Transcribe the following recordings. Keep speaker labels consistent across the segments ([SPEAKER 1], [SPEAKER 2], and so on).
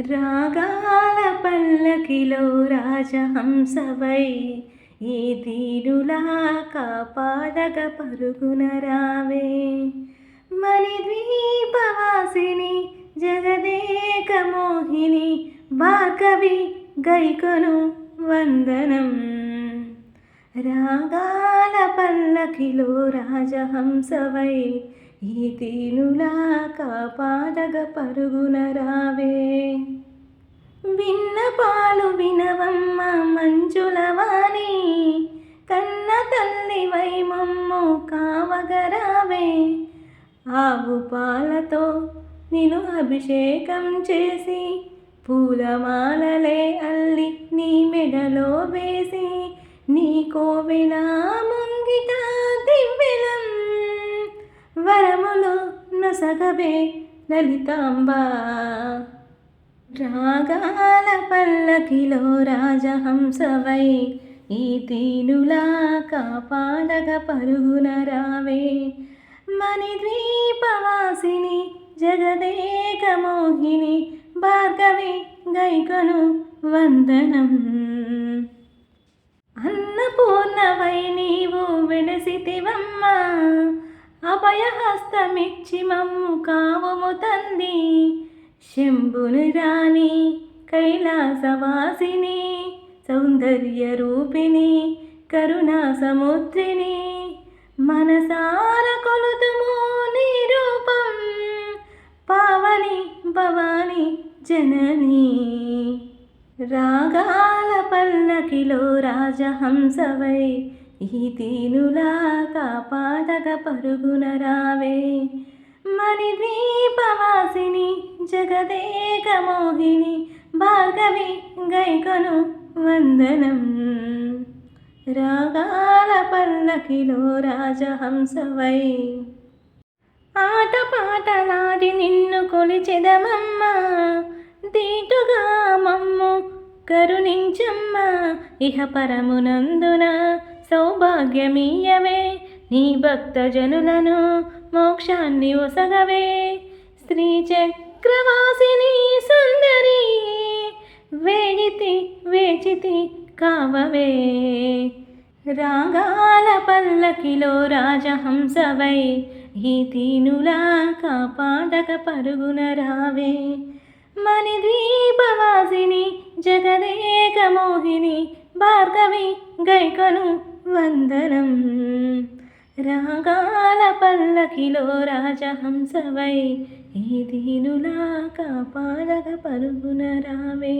[SPEAKER 1] రాగాల పల్లకిలో రాజహంసవై ఈ తీరులా కాపాడగ పరుగున రావే. మణిద్వీపవాసిని జగదేక మోహిని భార్గవి గైకొను వందనం. రాగాల పల్లకిలో రాజహంసవై ఈ తీనులా కాపాడగ పరుగున రావే. విన్నపాలు వినవమ్మ మంజులవాణి కన్న తల్లి వైమమ్ము కావగరావే ఆవు పాలతో నిను అభిషేకం చేసి పూలమాలలే అల్లి నీ మెడలో వేసి నీ కోవెల ముంగిట సగవే నొసగవే లలితాంబ. రాగాల పల్లకిలో రాజహంసవై ఈ తీనులా కాపాడగ పరుగున రావే. మణిద్వీపవాసిని జగదేక మోహిని భార్గవి గైకను వందనం. అన్నపూర్ణవై నీవు వెలసితివమ్మ. అభయహస్తమిచ్చి మమ్ము కావము తంది. శంభుని రాణి కైలాసవాసిని సౌందర్య రూపిణి కరుణా సముద్రిని. మనసార కొలుతుము నీ రూపం పావని భవాని జనని. రాగాల పల్లకిలో రాజహంసవై ఈ తీనులా కాపాడగ పరుగున రావే. మణిద్వీపవాసిని జగదేక మోహిని భార్గవి గైకొను వందనం. రాగాల పల్లకిలో రాజహంసవై. ఆట పాటలాడి నిన్ను కొలిచెదమమ్మ. దీటుగా మమ్ము కరుణించమ్మ. ఇహ పరమునందున సౌభాగ్యమీయవే. నీ భక్తజనులను మోక్షాన్ని ఒసగవే. స్త్రీ చక్రవాసిని సుందరి వేడితి వేచితి కావవే. రాగాల పల్లకిలో రాజహంసవై ఈ తీనులా కాపాడక పరుగున రావే. మణిద్వీపవాసిని జగదేక మోహిని భార్గవి గైకను వందనం. రాగాల పల్లకిలో రాజహంసవై ఈ దీనులా కాపాడగ పరుగున రావే.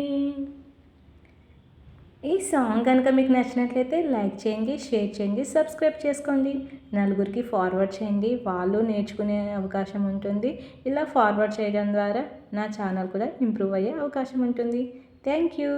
[SPEAKER 1] ఈ సాంగ్ కనుక మీకు నచ్చినట్లయితే లైక్ చేయండి షేర్ చేయండి సబ్స్క్రైబ్ చేసుకోండి. నలుగురికి ఫార్వర్డ్ చేయండి. వాళ్ళు నేర్చుకునే అవకాశం ఉంటుంది. ఇలా ఫార్వర్డ్ చేయడం ద్వారా నా ఛానల్ కూడా ఇంప్రూవ్ అయ్యే అవకాశం ఉంటుంది. Thank you.